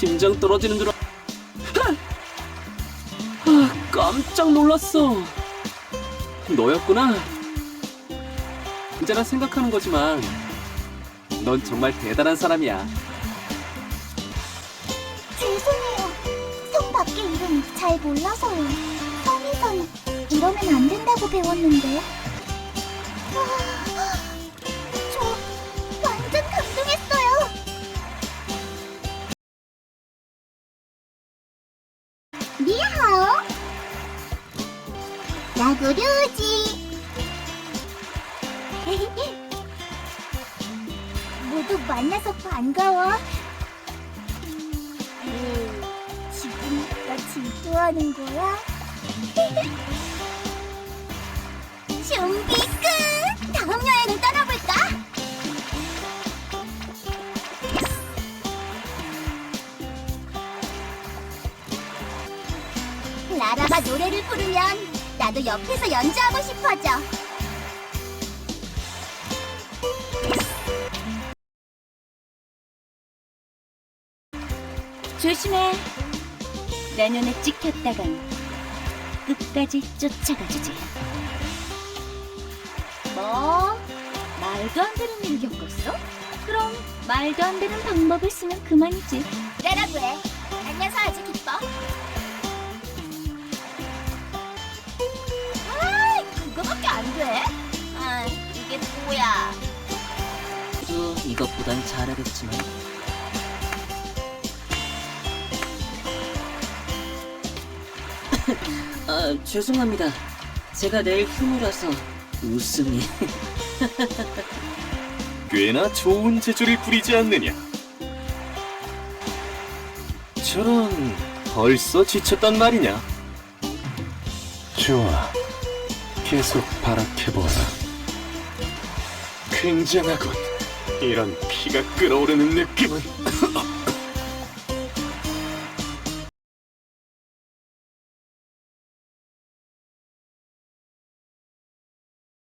심장 떨어지는 줄 알... 아, 아, 깜짝 놀랐어. 너였구나. 언제나 생각하는 거지만 넌 정말 대단한 사람이야. 죄송해요. 성 밖의 이름 잘 몰라서요. 성에선 이러면 안 된다고 배웠는데. 와, 저 완전 감동했어요. 니하 오. 나구류지. 모두 만나서 반가워. 음, 지금 나 질투하는 거야? 준비 끝! 다음 여행을 떠나볼까? 라라가 노래를 부르면 나도 옆에서 연주하고 싶어져. 조심해. 내 눈에 찍혔다간 끝까지 쫓아가주지. 뭐? 말도 안 되는 일을 겪었어? 그럼 말도 안 되는 방법을 쓰면 그만이지. 내라고 해. 안녕서 아주 기뻐. 안 돼? 아, 이게 뭐야? 또 이것보단 잘하겠지만. 아, 죄송합니다. 제가 내일 휴무라서 웃음이. 꽤나 좋은 재주를 부리지 않느냐. 저런, 벌써 지쳤단 말이냐? 좋아. 계속 발악해보라. 굉장하군. 이런 피가 끓어오르는 느낌은.